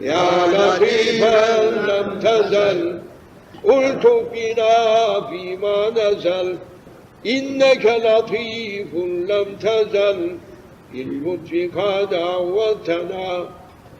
يا لطيفا لم تزل قلت بنا فيما نزل إنك لطيف لم تزل باللطف قد عودتنا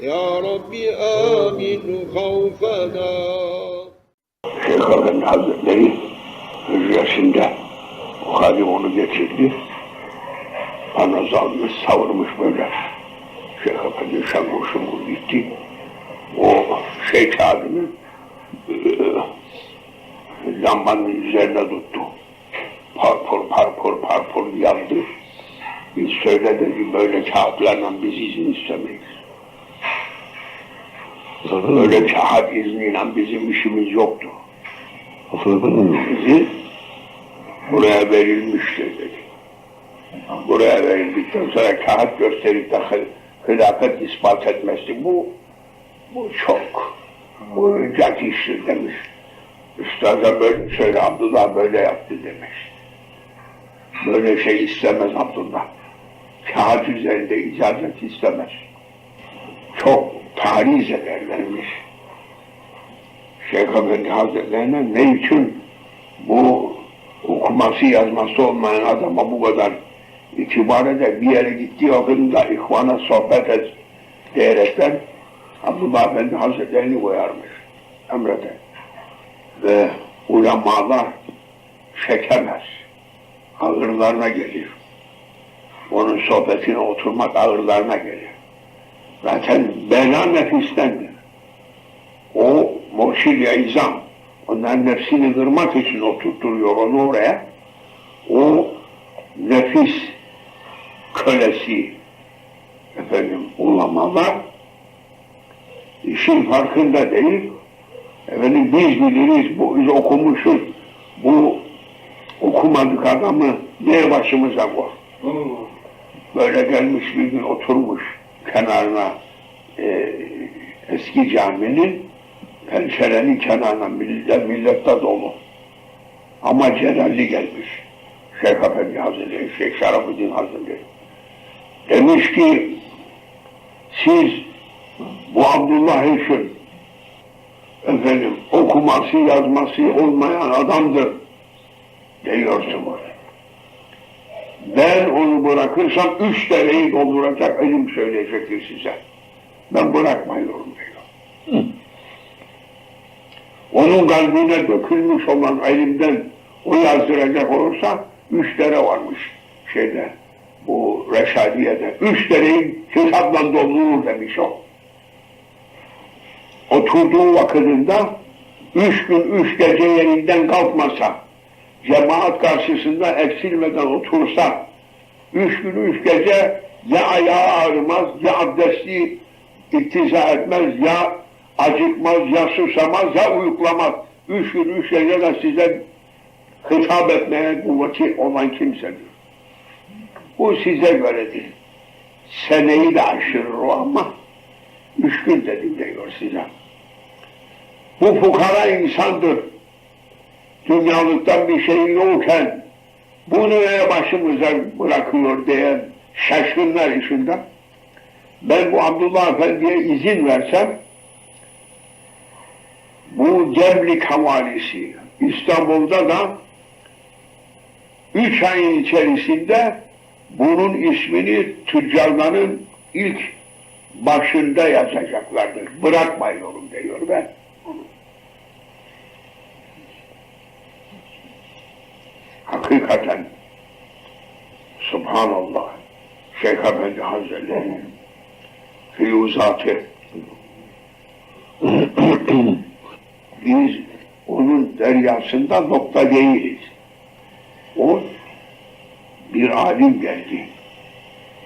يا رب آمن خوفنا Şeyh Efendi Hazretleri hücresinde Halim onu getirdi. Bana zalmış, savurmuş böyle. Şeyh Efendi şangur şungur gitti. Kağıdını e, lambanın üzerine tuttu. Parpur parpur parpur yandı. Biz söyle dedi böyle kağıtlarla biz izin istemeyiz. Böyle kağıt izniyle bizim işimiz yoktu. Bizi buraya verilmiştir dedi. Buraya verildikten sonra kağıt gösterip de hilafet ispat etmesi bu bu çok bu hüccet iştir demiş. Üstaza böyle söyle Abdullah böyle yaptı demiş. Böyle şey istemez Abdullah. Kağıt üzerinde icazet istemez. Çok tariz ederlermiş. Şeyh Efendi Hazretlerine ne için bu okuması yazması olmayan adama bu kadar itibar eder bir yere gittiği vakitinde ihvana sohbet et diyerekten Abdullah Efendi Hazretlerini koyarmış emreder. Ve ulemalar çekemez. Ağırlarına gelir. Onun sohbetine oturmak ağırlarına gelir. Zaten bela nefistendir. O murşid-i izam. Onların nefsini kırmak için oturtuyor onu oraya. O nefis kölesi efendim ulamalar işin farkında değil. Efendim biz biliriz, bu, biz okumuşuz. Bu okumadık adamı ne başımıza koy. Böyle gelmiş bir gün oturmuş kenarına e, eski caminin pencerenin kenarına millet, millette dolu. Ama Celalli gelmiş. Şeyh Efendi Hazretleri, Şeyh Şarafuddin Hazretleri. Demiş ki siz bu Abdullah için efendim okuması yazması olmayan adamdır diyorsunuz. Ben onu bırakırsam üç dereyi dolduracak ilim söyleyecektir size. Ben bırakmıyorum diyor. Onun kalbine dökülmüş olan elimden o yazdıracak olursa üç dere varmış şeyde bu Reşadiye'de. Üç dereyi kitapla doldurur demiş o. Oturduğu vakitinde üç gün üç gece yerinden kalkmasa cemaat karşısında eksilmeden otursa, üç gün üç gece ya ayağı ağrımaz, ya abdesti iktiza etmez, ya acıkmaz, ya susamaz, ya uyuklamaz. Üç gün üç gece de size hitap etmeye kuvveti olan kimsedir. Bu size göredir. Seneyi de aşırır o ama üç gün dedim diyor size. Bu fukara insandır dünyalıktan bir şey yokken bunu neye başımıza bırakıyor diye şaşkınlar içinde. Ben bu Abdullah Efendi'ye izin versem bu Gemlik havalisi İstanbul'da da üç ayın içerisinde bunun ismini tüccarların ilk başında yazacaklardır. Bırakmayıyorum diyor ben. Hakikaten Subhanallah Şeyh Efendi Hazretleri Fiyuzatı biz onun deryasında nokta değiliz. O bir alim geldi.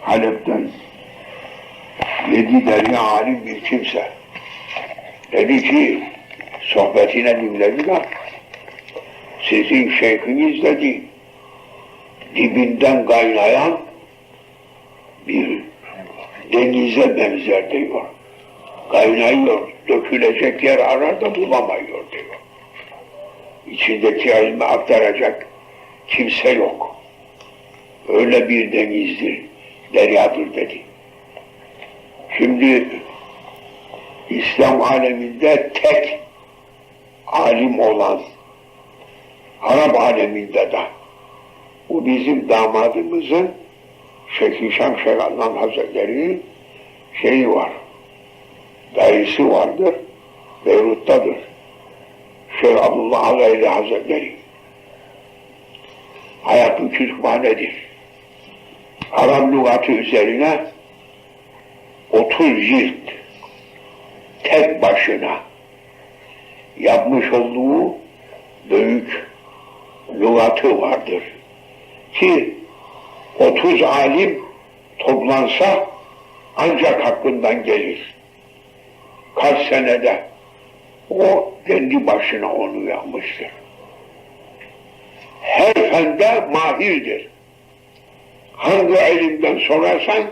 Halep'ten yedi derya alim bir kimse. Dedi ki sohbetine dinlediler. Sizin şeyhiniz dedi dibinden kaynayan bir denize benzer diyor. Kaynıyor, dökülecek yer arar da bulamıyor diyor. İçindeki ilmi aktaracak kimse yok. Öyle bir denizdir, deryadır dedi. Şimdi İslam aleminde tek alim olan Arap aleminde de bu bizim damadımızın Şeyh Hişam Şeyh Adnan Hazretleri'nin şeyi var. Dayısı vardır. Beyrut'tadır. Şeyh Abdullah Aleyli Hazretleri. Hayatı kütüphanedir. Arap lügatı üzerine 30 cilt tek başına yapmış olduğu büyük lügatı vardır. Ki 30 alim toplansa ancak hakkından gelir. Kaç senede o kendi başına onu yapmıştır. Her fende mahirdir. Hangi ilimden sorarsan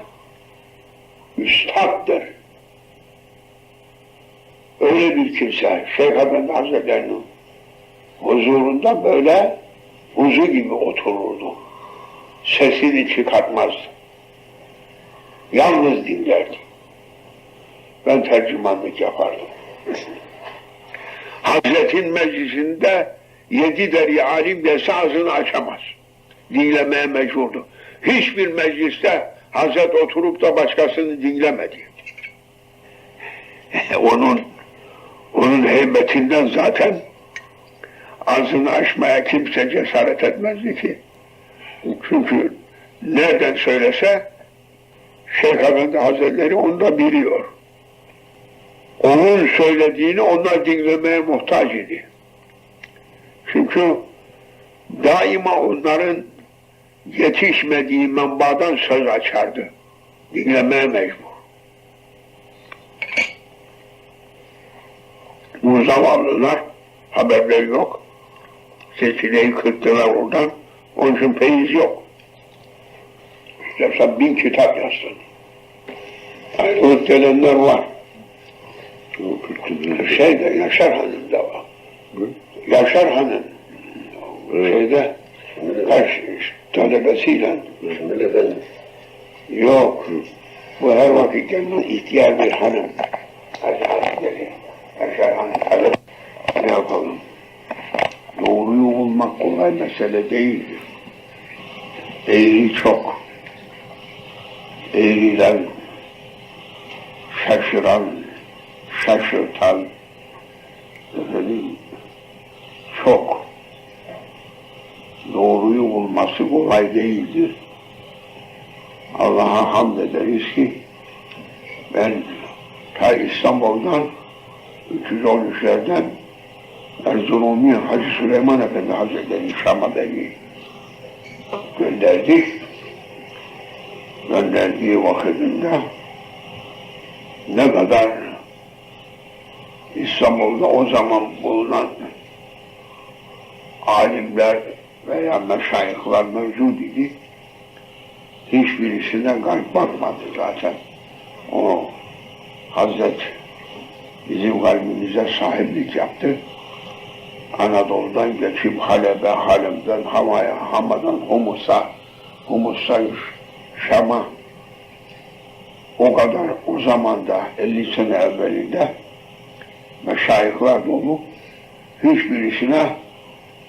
üstattır. Öyle bir kimse Şeyh Efendi Hazretleri'nin huzurunda böyle huzu gibi otururdu. Sesini çıkartmazdı. Yalnız dinlerdi. Ben tercümanlık yapardım. Hazretin meclisinde yedi deri alim gelse ağzını açamaz. Dinlemeye mecburdu. Hiçbir mecliste Hazret oturup da başkasını dinlemedi. onun onun heybetinden zaten ağzını açmaya kimse cesaret etmezdi ki. Çünkü nereden söylese Şeyh Efendi Hazretleri onu da biliyor. Onun söylediğini onlar dinlemeye muhtaç idi. Çünkü daima onların yetişmediği menbadan söz açardı. Dinlemeye mecbur. Bu zavallılar haberleri yok. Silsileyi kırktılar oradan. Onun için feyiz yok. İstersen bin kitap yazsın. Ayrılık gelenler var. Şeyde Yaşar Hanım'da var. Yaşar Hanım şeyde kaç talebesiyle yok. Bu her vakit gelen ihtiyar bir hanım. Yaşar Hanım. Ne yapalım? Bulmak kolay mesele değildir. Eğri çok. Eğriler şaşıran, şaşırtan, efendim, çok. Doğruyu bulması kolay değildir. Allah'a hamd ederiz ki ben ta İstanbul'dan 313'lerden Erzurumlu Hacı Süleyman Efendi Hazretleri Şam'a beni gönderdi. Gönderdiği vakitinde ne kadar İstanbul'da o zaman bulunan alimler veya meşayihler mevcut idi. Hiçbirisine kalp bakmadı zaten. O Hazret bizim kalbimize sahiplik yaptı. Anadolu'dan geçip Halep'e, Halep'ten Hama'ya, Hama'dan Humus'a, Humus'tan Şam'a o kadar o zamanda 50 sene evvelinde meşayihler dolu hiçbirisine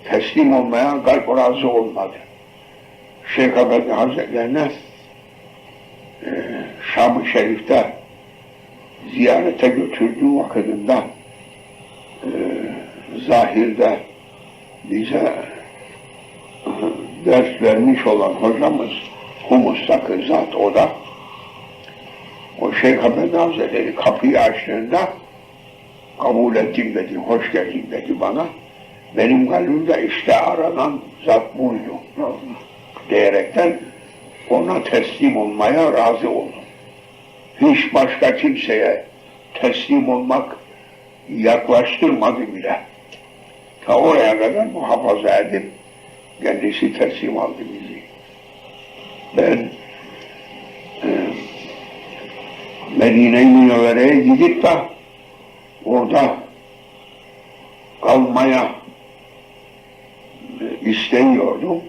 teslim olmaya kalp razı olmadı. Şeyh Efendi Hazretlerine e, Şam-ı Şerif'te ziyarete götürdüğü vakitinde zahirde bize ders vermiş olan hocamız Humus'taki zat o da o Şeyh Efendi Hazretleri kapıyı açtığında kabul ettim dedi, hoş geldin dedi bana. Benim kalbimde işte aranan zat buydu. Diyerekten ona teslim olmaya razı oldum. Hiç başka kimseye teslim olmak yaklaştırmadı bile. Ta oraya kadar muhafaza edip kendisi teslim aldı bizi. Ben e, Medine-i Münevvere'ye gidip de orada kalmaya e, isteyordum.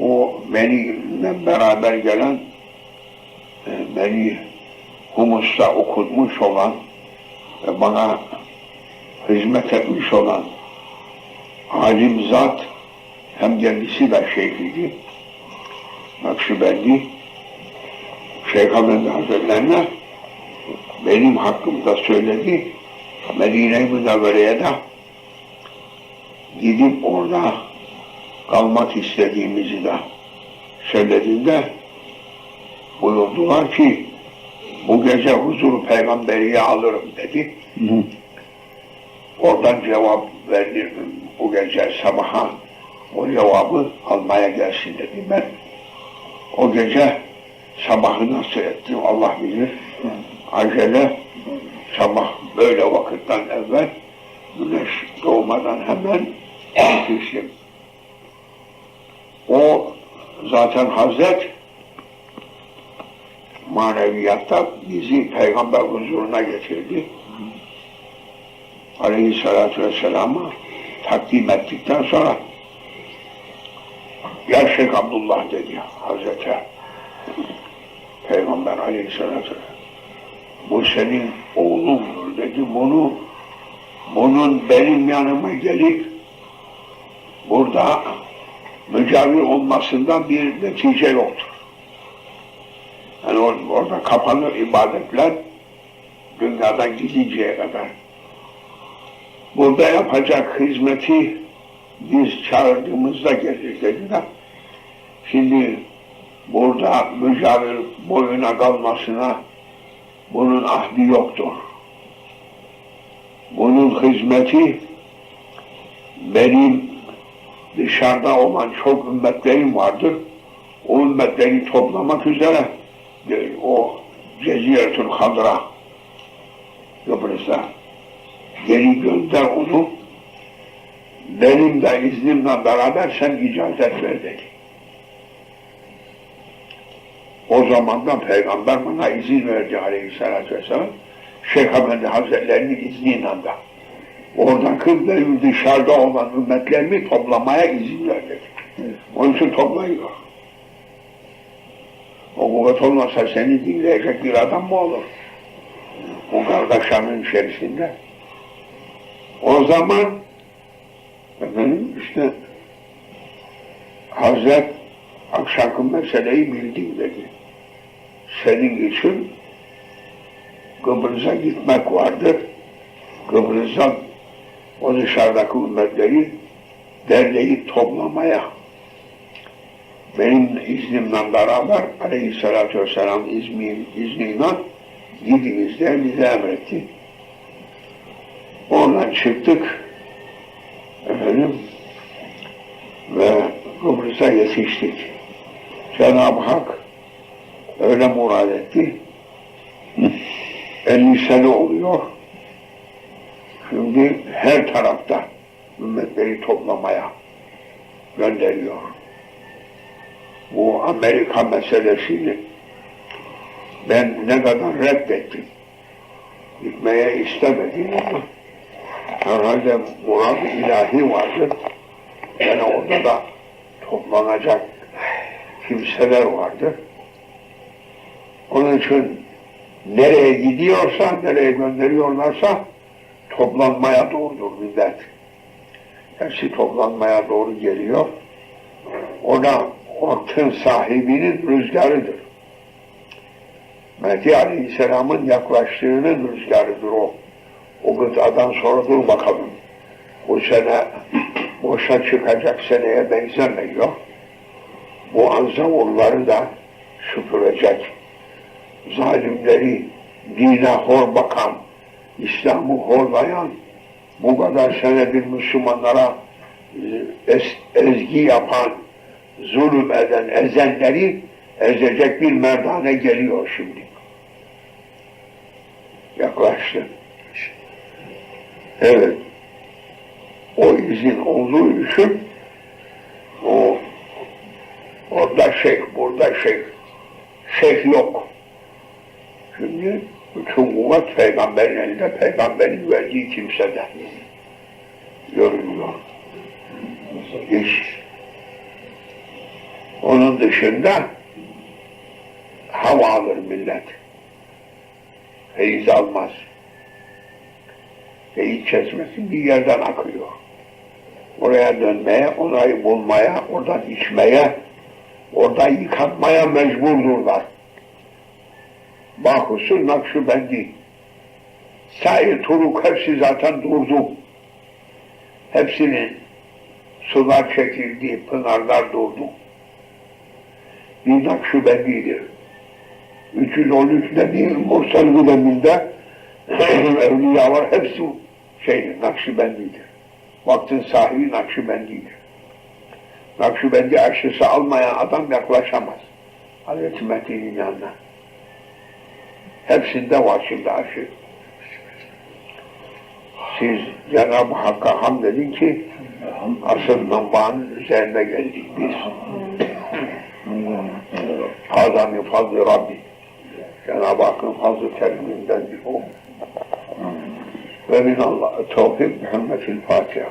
O benimle beraber gelen e, beni Humus'ta okutmuş olan ve bana hizmet etmiş olan alim zat hem kendisi de şeyhiydi. Nakşibendi Şeyh Efendi Hazretlerine benim hakkımda söyledi. Medine-i Münevvere'ye de gidip orada kalmak istediğimizi de söylediğinde buyurdular ki bu gece huzur peygamberiye alırım dedi. Oradan cevap verdim bu gece sabaha o cevabı almaya gelsin dedim ben. O gece sabahı nasıl ettim Allah bilir. Acele sabah böyle vakitten evvel güneş doğmadan hemen yetiştim. O zaten Hazret maneviyatta bizi peygamber huzuruna getirdi. Aleyhissalatü vesselam'a takdim ettikten sonra Ya Şeyh Abdullah dedi Hazreti Peygamber aleyhissalatü bu senin oğlundur dedi bunu bunun benim yanıma gelip burada mücavir olmasından bir netice yoktur. Yani or- orada kapanır ibadetler dünyadan gidinceye kadar. Burada yapacak hizmeti biz çağırdığımızda dediler. Şimdi burada mücavir boyuna kalmasına bunun ahdi yoktur. Bunun hizmeti benim dışarıda olan çok ümmetlerim vardır. O ümmetleri toplamak üzere o Ceziretül Hadra Kıbrıs'a geri gönder onu benim de iznimle beraber sen icazet ver dedi. O zaman da peygamber bana izin verdi aleyhissalatü vesselam. Şeyh Efendi Hazretleri'nin izniyle de. Oradaki benim dışarıda olan ümmetlerimi toplamaya izin verdi. Onun için toplayıyor. O kuvvet olmasa seni dinleyecek bir adam mı olur? Bu kardeşanın içerisinde. O zaman efendim işte Hazret akşamki meseleyi bildim dedi. Senin için Kıbrıs'a gitmek vardır. Kıbrıs'a o dışarıdaki ümmetleri derleyip toplamaya benim iznimle beraber aleyhissalatü vesselam izni, izniyle gidiniz diye bize emretti. Oradan çıktık efendim ve Kıbrıs'a yetiştik. Cenab-ı Hak öyle murad etti. 50 sene oluyor. Şimdi her tarafta ümmetleri toplamaya gönderiyor. Bu Amerika meselesini ben ne kadar reddettim. Gitmeye istemedim ama herhalde murad ilahi vardır. Yani orada da toplanacak kimseler vardır. Onun için nereye gidiyorsa, nereye gönderiyorlarsa toplanmaya doğrudur millet. Hepsi toplanmaya doğru geliyor. O da ortun sahibinin rüzgarıdır. Mehdi Aleyhisselam'ın yaklaştığının rüzgarıdır o. O gıdadan sonra dur bakalım. Bu sene boşa çıkacak seneye benzemiyor. Bu anzavurları da süpürecek. Zalimleri dine hor bakan, İslam'ı horlayan, bu kadar senedir Müslümanlara e, es, ezgi yapan, zulüm eden, ezenleri ezecek bir merdane geliyor şimdi. Yaklaştı. Evet. O izin olduğu için o orada şeyh, burada şeyh. Şeyh yok. Şimdi bütün kuvvet peygamberin elinde, peygamberin verdiği kimsede görülüyor. İş. Onun dışında hava alır millet. feyiz almaz. Feyiz kesmesi bir yerden akıyor. Oraya dönmeye, orayı bulmaya, oradan içmeye, oradan yıkatmaya mecburdurlar. Bahusu Nakşibendi. Sair turuk hepsi zaten durdu. Hepsinin sular çekildi, pınarlar durdu. Bir Nakşibendi'dir. 313 dediğim Mursel döneminde evliyalar hepsi şey Nakşibendi'dir. Vaktin sahibi Nakşibendi'dir. Nakşibendi aşısı almayan adam yaklaşamaz. Hazreti Mehdi'nin yanına. Hepsinde var şimdi aşı. Siz Cenab-ı Hakk'a hamd edin ki asıl menbaanın üzerine geldik biz. Fazlı Rabbi. Cenab-ı Hakk'ın fazlı keriminden o. Ve min Allah tevfik Muhammed'in Fatiha.